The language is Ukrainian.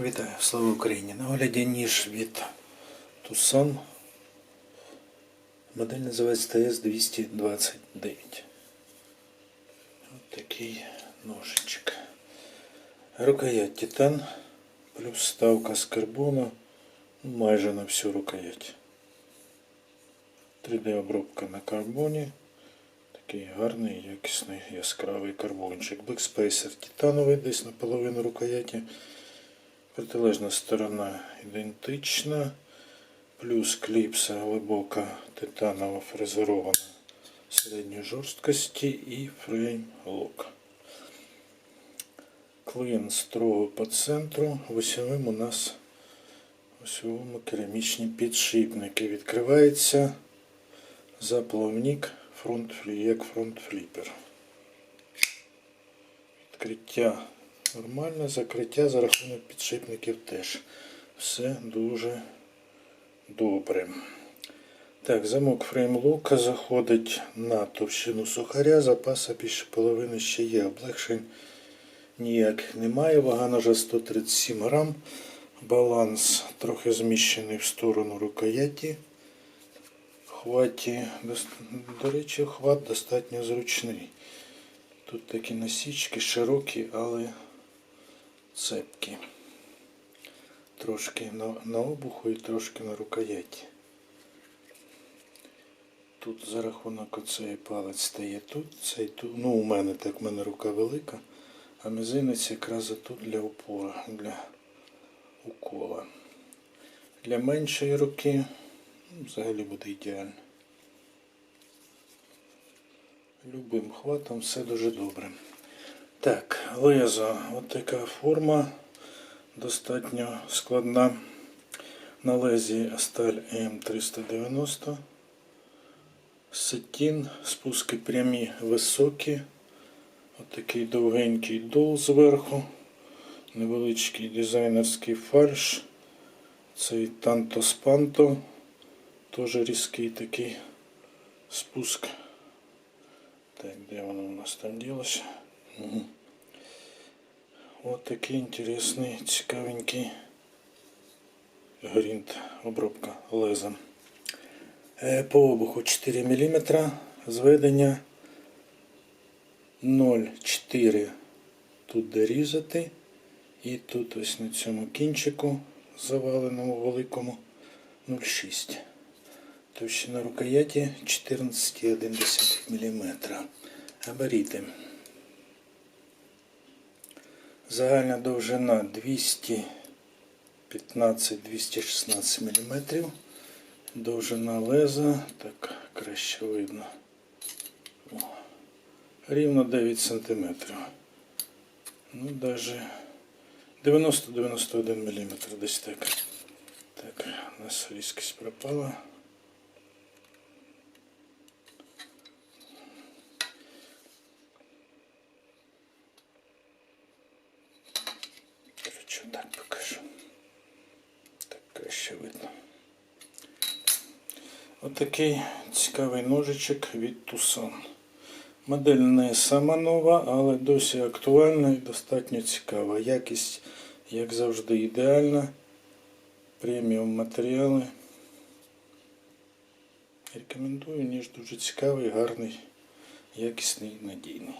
Вітаю, слава Україні! На огляді ніж від Tucson. Модель називається TS229. Ось такий ножичок. Рукоять титан, плюс ставка з карбону ну, майже на всю рукоять. 3D обробка на карбоні. Такий гарний, якісний яскравий карбончик. Бекспейсер титановий, десь наполовину рукояті. Протилежна сторона ідентична, плюс кліпса глибока титанова фрезерована середньої жорсткості і фрейм лок. Клин строго по центру. В осьовим у нас осьовому керамічні підшипники. Відкривається заплавник фронт, як фронт-фліпер. Відкриття Нормально, закриття за рахунок підшипників теж. Все дуже добре. Так, замок фреймлока заходить на товщину сухаря, запаса більше половини ще є. Облегшень ніяк немає. Вага ножа 137 грам. Баланс трохи зміщений в сторону рукояті. Хваті, до речі, хват достатньо зручний. Тут такі насічки широкі, але цепки. Трошки на, на обуху і трошки на рукояті. Тут за рахунок оцей палець стає тут, цей тут. Ну, у мене так, у мене рука велика, а мізинець якраз тут для упора, для укола. Для меншої руки ну, взагалі буде ідеально. Любим хватом все дуже добре. Так, лезо. От така форма достатньо складна. На лезі сталь М390. Сетін, спуски прямі високі. От такий довгенький дол зверху. Невеличкий дизайнерський фальш. Цей танто спанто. Теж різкий такий спуск. Так, де воно у нас там ділося? Вот такий інтересний, цікавенький грінт, обробка лезом. Е, По обуху 4 мм, зведення 0,4 тут де різати. І тут ось на цьому кінчику заваленому великому 0,6. Товщина рукояті 14,1 мм. Габаріти. Загальна довжина 215-216 мм. Довжина леза, так краще видно. О, рівно 9 см. Ну, даже 90-91 мм десь так. Так, у нас різкість пропала. Короче, так покажу. Так краще видно. Отакий цікавий ножичок від Tucson. Модель не сама нова, але досі актуальна і достатньо цікава. Якість, як завжди, ідеальна. Преміум матеріали. Рекомендую, ніж дуже цікавий, гарний, якісний, надійний.